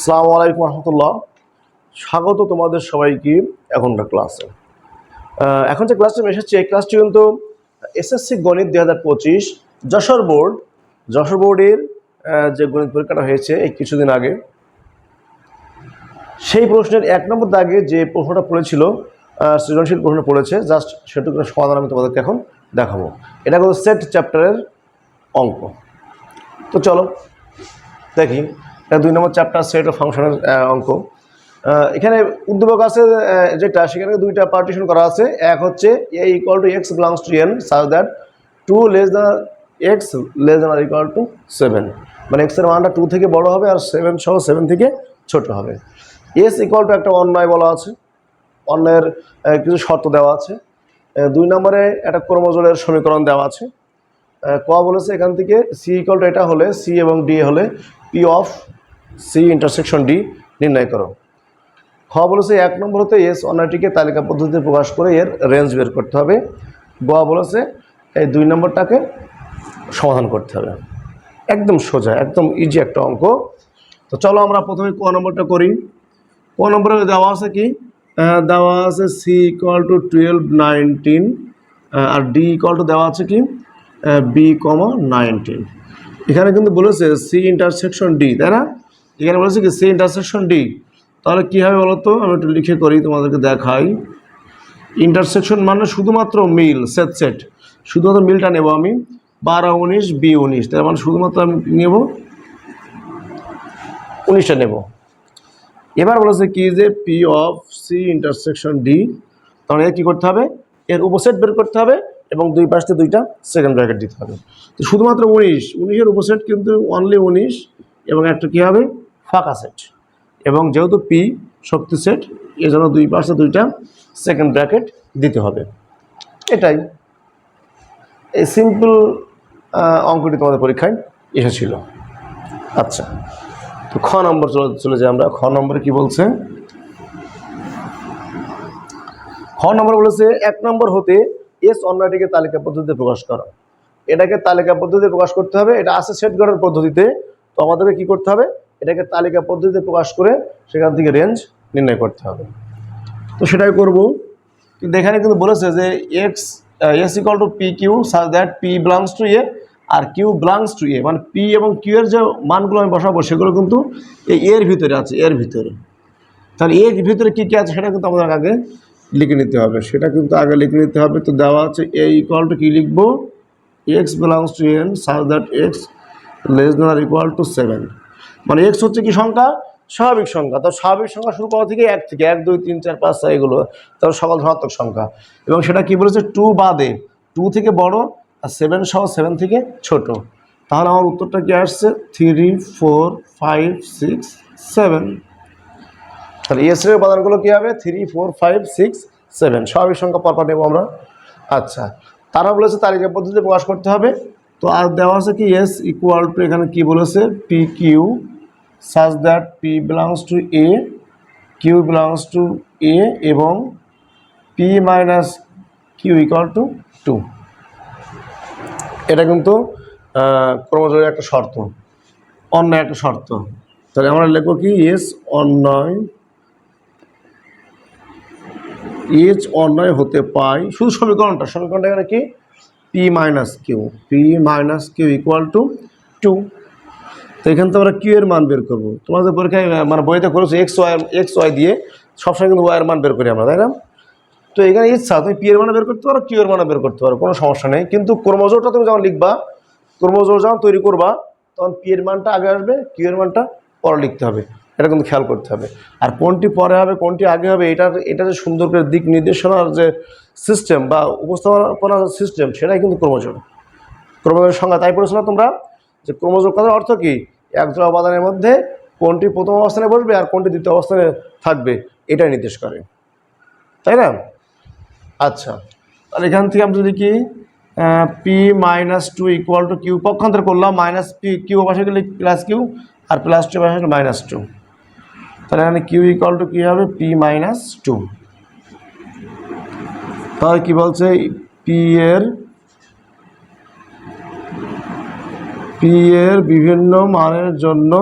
আসসালামু আলাইকুম রহমতুল্লাহ। স্বাগত তোমাদের সবাইকে। এখনকার ক্লাসে এখন যে ক্লাসটি এসেছি, এই ক্লাসটি কিন্তু এসএসসি গণিত দুই হাজার পঁচিশ যশোর বোর্ড, যশোর বোর্ডের যে গণিত পরীক্ষাটা হয়েছে এই কিছুদিন আগে। সেই প্রশ্নের এক নম্বর দাগে যে প্রশ্নটা পড়েছিল সৃজনশীল প্রশ্ন পড়েছে জাস্ট সেটুকুর সমাধান আমি তোমাদেরকে এখন দেখাবো। এটা কিন্তু সেট চ্যাপ্টারের অঙ্ক। তো চলো, দেখি। দুই নম্বর চ্যাপ্টার সেট অফ ফাংশনের অঙ্ক। এখানে উদ্যোগ আছে যেটা সেখানে দুইটা পার্টিশন করা আছে। এক হচ্ছে A equal to X belongs to N such that to less the X less than R equal to seven মানে এক্সের মানটা টু থেকে বড় হবে আর সেভেন সহ সেভেন থেকে ছোট হবে। এস ইকুয়াল টু একটা অন্যায় বলা আছে। অন্যায়ের কিছু শর্ত দেওয়া আছে। দুই নম্বরে একটা ক্রমজোড়ের সমীকরণ দেওয়া আছে। ক বলেছে এখান থেকে সি ইকুয়াল টু এটা হলে সি এবং ডি হলে P of C intersection D নির্ণয় করো। খ বলেছে এক নম্বর হতে এস অন্যটিকে তালিকা পদ্ধতিতে প্রকাশ করে এর রেঞ্জ বের করতে হবে। গ বলেছে এই দুই নম্বরটাকে সমাধান করতে হবে। একদম সোজা, একদম ইজি একটা অঙ্ক। তো চলো আমরা প্রথমে ক নম্বরটা করি। ক নম্বরে দেওয়া আছে কি? দেওয়া আছে C equal to twelve nineteen R D equal to দেওয়া আছে কি? বি কমা নাইনটিন এখানে কিন্তু বলেছে সি ইন্টারসেকশন ডি তাই না? এখানে বলেছে কি সি ইন্টারসেকশন ডি তাহলে কী হবে বলো তো আমি একটু লিখে করি, তোমাদেরকে দেখাই। ইন্টারসেকশন মানে শুধুমাত্র মিল সেট সেট শুধুমাত্র মিলটা নেব আমি। বারো, উনিশ বি উনিশ। তার মানে শুধুমাত্র আমি নেব, উনিশটা নেব। এবার বলেছে কি যে P of C intersection D তাহলে কী করতে হবে? এর উপসেট বের করতে হবে এবং দুই পাশে দুইটা সেকেন্ড ব্র্যাকেট দিতে হবে। তো শুধুমাত্র উনিশ। উনিশের উপসেট কিন্তু অনলি উনিশ এবং একটা কী হবে? ফাঁকা সেট এবং যেহেতু পি শক্তি সেট এজন্য দুই পাশে দুইটা সেকেন্ড ব্র্যাকেট দিতে হবে। এটাই। এই সিম্পল অঙ্কটি তোমাদের পরীক্ষায় এসেছিল। আচ্ছা তো খ নম্বর চলে চলে যাই আমরা। খ নম্বরে কি বলছে? খ নম্বর বলেছে, এক নম্বর হতে এস অন্যটিকে তালিকা পদ্ধতিতে প্রকাশ করা। এটাকে তালিকা পদ্ধতিতে প্রকাশ করতে হবে। এটা আছে সেট গড়ের পদ্ধতিতে। তো আমাদেরকে কি করতে হবে? এটাকে তালিকা পদ্ধতিতে প্রকাশ করে সেখান থেকে রেঞ্জ নির্ণয় করতে হবে। তো সেটাই করব। কিন্তু এখানে কিন্তু বলেছে যে X S equal to P Q such that P belongs to A R Q belongs to A মানে পি এবং কিউ এর যে মানগুলো আমি বসাবো, সেগুলো কিন্তু এই এর ভিতরে আছে এর ভিতরে। তাহলে এর ভিতরে কী কী আছে সেটা কিন্তু আমাদের আগে লিখে নিতে হবে। সেটা কিন্তু আগে লিখে নিতে হবে। তো দেওয়া আছে এ ইকুয়াল টু কী লিখব? X belongs to N such that X less than R equal to seven মানে এক্স হচ্ছে কি সংখ্যা? স্বাভাবিক সংখ্যা। তো স্বাভাবিক সংখ্যা শুরু করা থেকে এক থেকে এক, দুই, তিন, চার, পাঁচ, ছয়, এগুলো তার সকল ধনাত্মক সংখ্যা। এবং সেটা কি বলেছে? টু বাদে টু থেকে বড় আর সেভেন সহ সেভেন থেকে ছোট। তাহলে আমার উত্তরটা কি আসছে? Three four five six seven তাহলে এস এর উপাদানগুলো কী হবে? Three four five six seven স্বাভাবিক সংখ্যা পরপর নেব আমরা। আচ্ছা তারা বলেছে তালিকা পদ্ধতিতে প্রকাশ করতে হবে। তো আর দেওয়া আছে কি? এস ইকুয়াল টু এখানে কি বলেছে? P Q such that P belongs to A Q belongs to A এবং P minus Q equal to two এটা কিন্তু ক্রমজোরের একটা শর্ত, অন্যায় একটা শর্ত। তাহলে আমরা লিখব কি? এস অন্যায় এজ অন্যায় হতে পাই শুধু সমীকরণটা সমীকরণটা এখানে কি? P minus Q P minus Q equal to two তো এখান থেকে আমরা কিউ এর মান বের করব। তোমাদের পরীক্ষায় মানে বইতে করেছ এক্স ওয়াই এক্স ওয়াই দিয়ে সবসময় কিন্তু ওয়াইয়ের মান বের করি আমরা, তাই না? তো এখানে ইচ্ছা তুমি পি এর মানে বের করতে পারো কিউ এর মানে বের করতে পারো, কোনো সমস্যা নেই। কিন্তু ক্রমজোরটা তুমি যখন লিখবা, ক্রমজোর যখন তৈরি করবা, তখন পি এর মানটা আগে আসবে কিউ এর মানটা পরে লিখতে হবে। এটা কিন্তু খেয়াল করতে হবে। আর কোনটি পরে হবে, কোনটি আগে হবে এটার এটা যে সুন্দর করে দিক নির্দেশনার যে সিস্টেম বা উপস্থাপনার সিস্টেম সেটাই কিন্তু ক্রমজোর। ক্রমজোর সংজ্ঞা তাই পড়েছো না তোমরা? যে ক্রমজোর কথার অর্থ কি? এক জোড়া উপাদানের মধ্যে কোনটি প্রথম অবস্থানে বসবে আর কোনটি দ্বিতীয় অবস্থানে থাকবে এটাই নির্দেশ করে। তাই না? আচ্ছা তাহলে এখান থেকে আমি যদি কি P minus two equal to Q পক্ষান্তর করলাম মাইনাস পি কিউ পাশে গেলে প্লাস কিউ আর প্লাস টু পাশে মাইনাস টু তাহলে এখানে কিউ ইকুয়াল টু কী হবে? পি মাইনাস টু তাহলে কী বলছে? পি এর পি এর বিভিন্ন মানের জন্য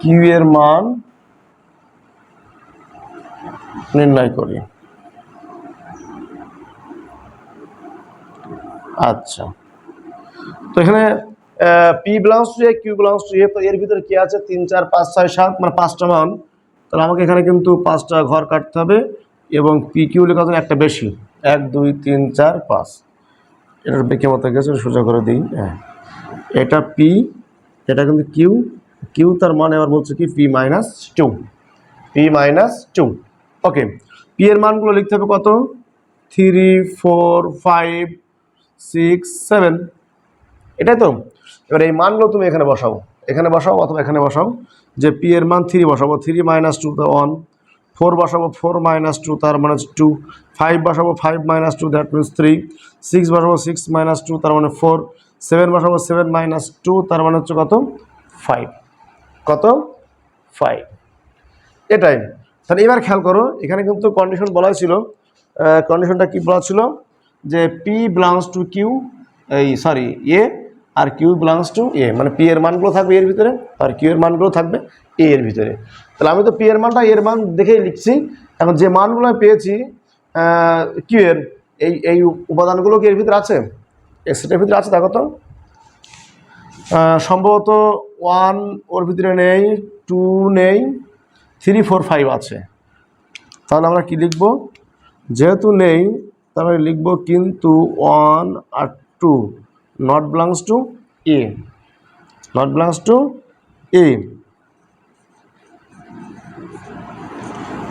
কিউ এর মান নির্ণয় করি। আচ্ছা। তো এখানে P belongs to A Q belongs to A তো এর ভিতরে কি আছে? তিন, চার, পাঁচ, ছয়, সাত মানে পাঁচটা মান। তাহলে আমাকে এখানে কিন্তু পাঁচটা ঘর কাটতে হবে এবং পি কিউ লেখা একটা বেশি। এক, দুই, তিন, চার, পাঁচ। এটার বেঁকে মতো গেছে সোজা করে দিই হ্যাঁ। এটা পি এটা কিন্তু কিউ কিউ তার মান আবার বলছে কি? P minus two P minus two okay P এর মানগুলো লিখতে হবে কত? Three four five six seven এটাই তো? এবার এই মানগুলো তুমি এখানে বসাও এখানে বসাও অথবা এখানে বসাও, যে পি এর মান থ্রি বসাবো three minus two one four বসাবো ফোর মাইনাস টু, তার মানে টু। ফাইভ বসাবো five minus two, that means three. Six বসাবো সিক্স মাইনাস টু, তার মানে ফোর। সেভেন বসাবো সেভেন মাইনাস টু, তার মানে হচ্ছে কত? ফাইভ। কত? ফাইভ। এটাই। তাহলে এবার খেয়াল করো, এখানে কিন্তু কন্ডিশন বলা ছিল কন্ডিশনটা কি বলা ছিল? যে পি বিলংস টু কিউ এই সরি এ আর কিউ বিলংস টু এ মানে পি এর মানগুলো থাকবে এর ভিতরে আর কিউ এর মানগুলো থাকবে এ এর ভিতরে। তাহলে আমি তো পি এর মানটা এর মান দেখেই লিখছি। এখন যে মানগুলো আমি পেয়েছি কিউ এর, এই এই উপাদানগুলো কি এর ভিতরে আছে? এক্সেটের ভিতরে আছে, দেখো তো। সম্ভবত ওয়ান ওর ভিতরে নেই টু নেই থ্রি ফোর ফাইভ আছে। তাহলে আমরা কি লিখব? যেহেতু নেই, তাহলে লিখব কিন্তু one R two not belongs to A not belongs to A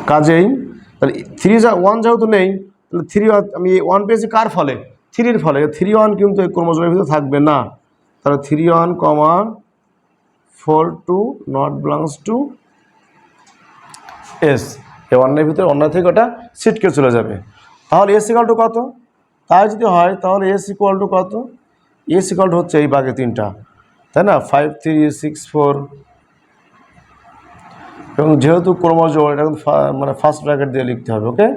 কাজেই, তাহলে থ্রি যা ওয়ান যেহেতু নেই, তাহলে থ্রি আমি ওয়ান পেয়েছি কার ফলে? থ্রির ফলে। থ্রি ওয়ান কিন্তু এই ক্রমজোরের ভিতরে থাকবে না। তাহলে three one comma four two not belongs to S এই অন্যের ভিতরে অন্য থেকে ওটা সিটকে চলে যাবে। তাহলে এস ইকাল টু কত? তাই যদি হয়, তাহলে এস ইকুয়াল টু কত? এস ইকুয়াল টু হচ্ছে এই বাঘে তিনটা, তাই না? ফাইভ থ্রি সিক্স ফোর এবং যেহেতু ক্রমজোড় এটা কিন্তু মানে ফার্স্ট ব্র্যাকেট দিয়ে লিখতে হবে ওকে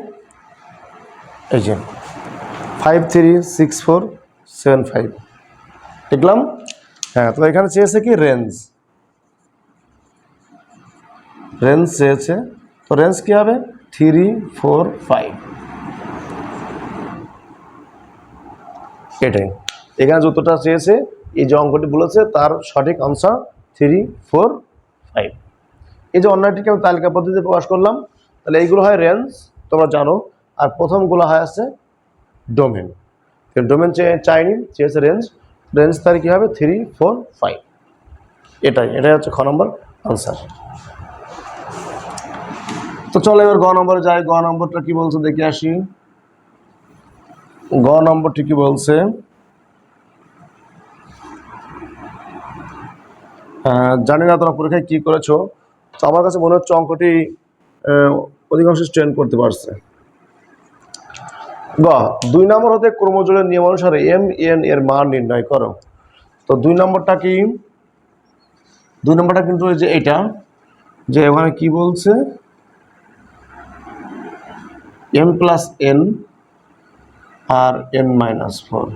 এই যে five three six four seven five লিখলাম হ্যাঁ তো এখানে চেয়েছে কি? রেঞ্জ রেঞ্জ চেয়েছে, তো রেঞ্জ কী হবে? থ্রি ফোর ফাইভ এটাই। এখানে যে উত্তরটা চেয়েছে, এই যে অঙ্কটি বলেছে, তার সঠিক আনসার থ্রি ফোর ফাইভ এই যে অন্যটিকে আমি তালিকা পদ্ধতিতে প্রকাশ করলাম, তাহলে এইগুলো হয় রেঞ্জ তোমরা জানো। আর প্রথমগুলো হয় আছে ডোমেন ডোমেন চাইনি, চেয়েছে রেঞ্জ রেঞ্জ তার কী হবে? থ্রি ফোর ফাইভ এটাই এটাই হচ্ছে খ নম্বর আনসার তো চলো এবার গ নম্বরে যাই। গ নম্বরটা কি বলছে? দেখে আসি। গ নম্বরটি কি বলছে? জানি না তোমরা পরীক্ষায় কি করেছ। তো আমার কাছে মনে হচ্ছে অঙ্কটি অধিকাংশ স্ট্রেন করতে পারছে। গ দুই নম্বর হতে ক্রমজোড়ের নিয়ম অনুসারে এম এন এর মান নির্ণয় করো। তো দুই নম্বরটা কি? দুই নম্বরটা কিন্তু যে এটা, যে ওখানে কি বলছে? এম প্লাস এন আর এন মাইনাস ফোর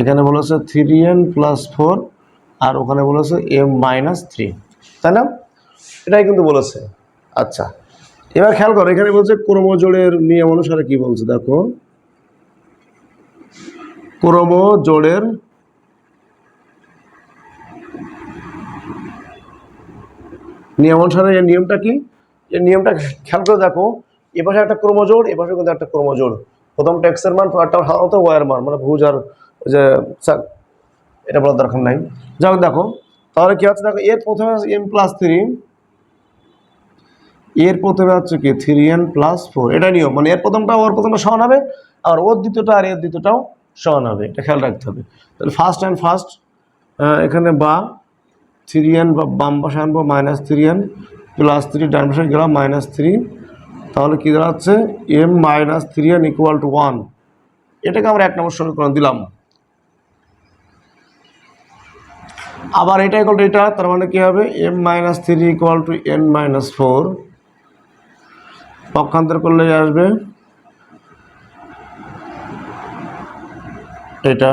এখানে বলেছে থ্রি এন প্লাস ফোর আর ওখানে বলেছে এম মাইনাস থ্রি তাই না? এটাই কিন্তু বলেছে। আচ্ছা এবার খেয়াল করো, এখানে বলছে ক্রমজোড়ের নিয়ম অনুসারে কি বলছে, দেখো। ক্রমজোড়ের নিয়ম অনুসারে এর নিয়মটা কি? এর নিয়মটা খেয়াল করে দেখো, এ পাশে একটা ক্রমজোড়, এ পাশে কিন্তু একটা ক্রমজোড়। প্রথমটা এক্সের মান একটা সাধারণত ওয়ার মান মানে ভুজ আর যে এটা বলার দরকার নাই। যাই হোক, দেখো, তাহলে কি হচ্ছে দেখো, এর প্রথমে এম প্লাস থ্রি এর প্রথমে হচ্ছে কি? থ্রি এন প্লাস ফোর এটা নিয়ম মানে এর প্রথমটা ওর প্রথমটা সমান হবে, আর ওর দ্বিতীয়টা আর এর দ্বিতীয়টাও সমান হবে। এটা খেয়াল রাখতে হবে। তাহলে ফার্স্ট অ্যান্ড ফার্স্ট এখানে বা থ্রি এন বা বাম পাশে আনব minus three N plus three ডান পাশে গেলাম মাইনাস থ্রি তাহলে কী দাঁড়াচ্ছে? M minus three N equal to one এটাকে আমরা এক নম্বর সমীকরণ দিলাম। আবার এটা ইকুয়াল টু এটা, তার মানে কী হবে? M minus three equal to N minus four পক্ষান্তর করলে আসবে এটা।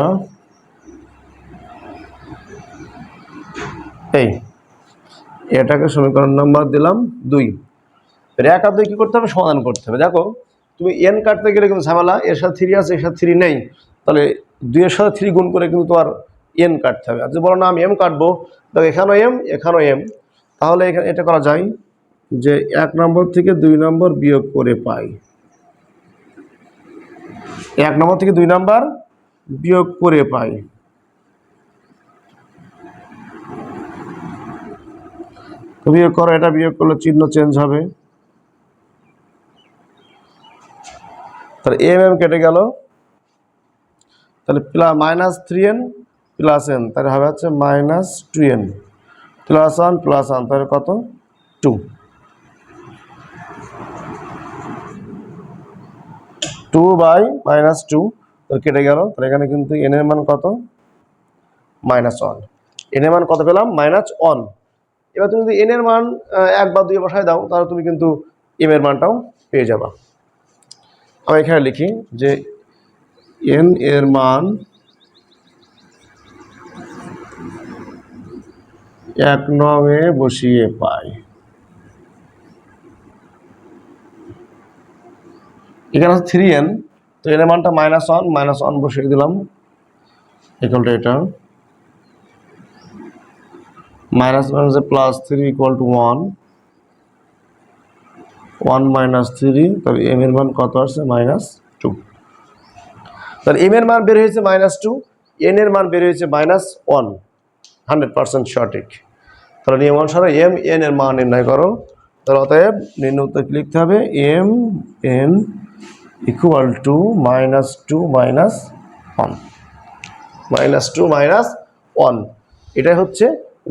এই, এটাকে সমীকরণ নাম্বার দিলাম দুই। এক আর দুই কী করতে হবে? সমাধান করতে হবে। দেখো, তুমি এন কাটতে গেলে কিন্তু ঝামেলা, এর সাথে থ্রি আছে, এর সাথে থ্রি নেই। তাহলে দুইয়ের সাথে থ্রি গুণ করে কিন্তু তোমার এন কাটতে হবে। আর যদি বলো না আমি এম কাটবো দেখো এখানেও এম এখানেও এম তাহলে এখানে এটা করা যায় যে এক নম্বর থেকে দুই নম্বর বিয়োগ করে পাই। এক নম্বর থেকে দুই নম্বর বিয়োগ করে পাই। বিয়োগ করো, এটা বিয়োগ করলে চিহ্ন চেঞ্জ হবে। তাহলে এম এম কেটে গেল। তাহলে plus minus three N plus N তাহলে হবে হচ্ছে minus two N plus one plus one তাহলে কত? Two two by minus two তাহলে কেটে গেল। তাহলে এখানে কিন্তু এন এর মান কত? মাইনাস ওয়ান এন এর মান কত পেলাম? মাইনাস ওয়ান এবার তুমি যদি এন এর মান এক বা দুই বসায় দাও, তাহলে তুমি কিন্তু এম এর মানটাও পেয়ে যাবা। আমি এখানে লিখি যে এন এর মান এক নঙে বসিয়ে পাই। এখানে আছে থ্রি এন তো এর মানটা মাইনাস ওয়ান মাইনাস ওয়ান বসিয়ে দিলাম। ইকুয়াল টু এটা। মাইনাস মাইনাসে plus three equal to one one minus three তবে এম এর মান কত আসছে? মাইনাস টু তাহলে এম এর মান বের হয়েছে মাইনাস টু এন এর মান বের হয়েছে মাইনাস ওয়ান হান্ড্রেড পার্সেন্ট সঠিক। তাহলে নিয়ম অনুসারে এম, এন এর মান নির্ণয় করো। তাহলে অতএব নিম্ন উত্তর লিখতে হবে? M, N equal to minus two minus one minus two minus one এটাই হচ্ছে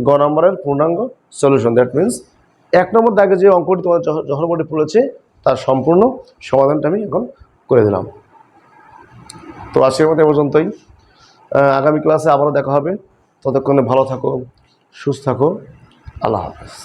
গ নম্বরের পূর্ণাঙ্গ সলিউশন দ্যাট মিন্স এক নম্বর দাগে যে অঙ্কটি তোমার যখন বোর্ডে পড়েছে, তার সম্পূর্ণ সমাধানটা আমি এখন করে দিলাম। তো আজকের মতো এ পর্যন্তই। আগামী ক্লাসে আবারও দেখা হবে। ততক্ষণে ভালো থাকো, সুস্থ থাকো। আল্লাহ হাফেজ